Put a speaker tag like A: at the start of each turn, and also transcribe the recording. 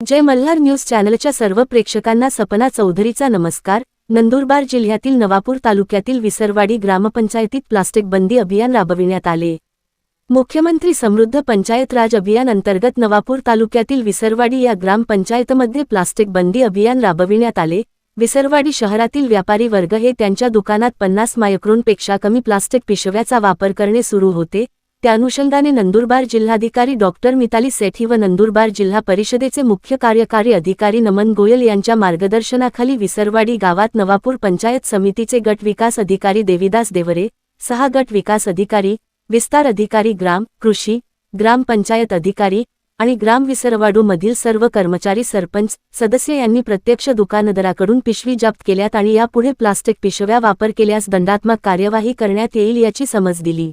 A: जय Malhar news चॅनलच्या सर्व प्रेक्षकांना सपना चौधरीचा नमस्कार. नंदुरबार जिल्ह्यातील नवापूर तालुक्यातील विसरवाडी ग्रामपंचायतीत प्लास्टिक बंदी अभियान राबविण्यात आले. मुख्यमंत्री समृद्ध पंचायत राज अभियान अंतर्गत नवापूर तालुक्यातील विसरवाडी या ग्रामपंचायतमध्ये प्लास्टिक बंदी अभियान राबविण्यात आले. विसरवाडी शहरातील व्यापारी वर्ग हे त्यांच्या दुकानात पन्नास मायक्रोनपेक्षा कमी प्लास्टिक पिशव्याचा वापर करणे सुरू होते. त्या अनुषंगाने नंदुरबार जिल्हाधिकारी डॉक्टर मिताली सेठी व नंदुरबार जिल्हा परिषदेचे मुख्य कार्यकारी अधिकारी नमन गोयल यांच्या मार्गदर्शनाखाली विसरवाडी गावात नवापूर पंचायत समितीचे गट विकास अधिकारी देविदास देवरे सहा गट विकास अधिकारी विस्तार अधिकारी ग्राम कृषी ग्रामपंचायत अधिकारी आणि ग्राम विसरवाडू मधील सर्व कर्मचारी सरपंच सदस्य यांनी प्रत्यक्ष दुकानदाराकडून पिशवी जप्त केल्यात आणि यापुढे प्लास्टिक पिशव्या वापर केल्यास दंडात्मक कार्यवाही करण्यात येईल याची समज दिली.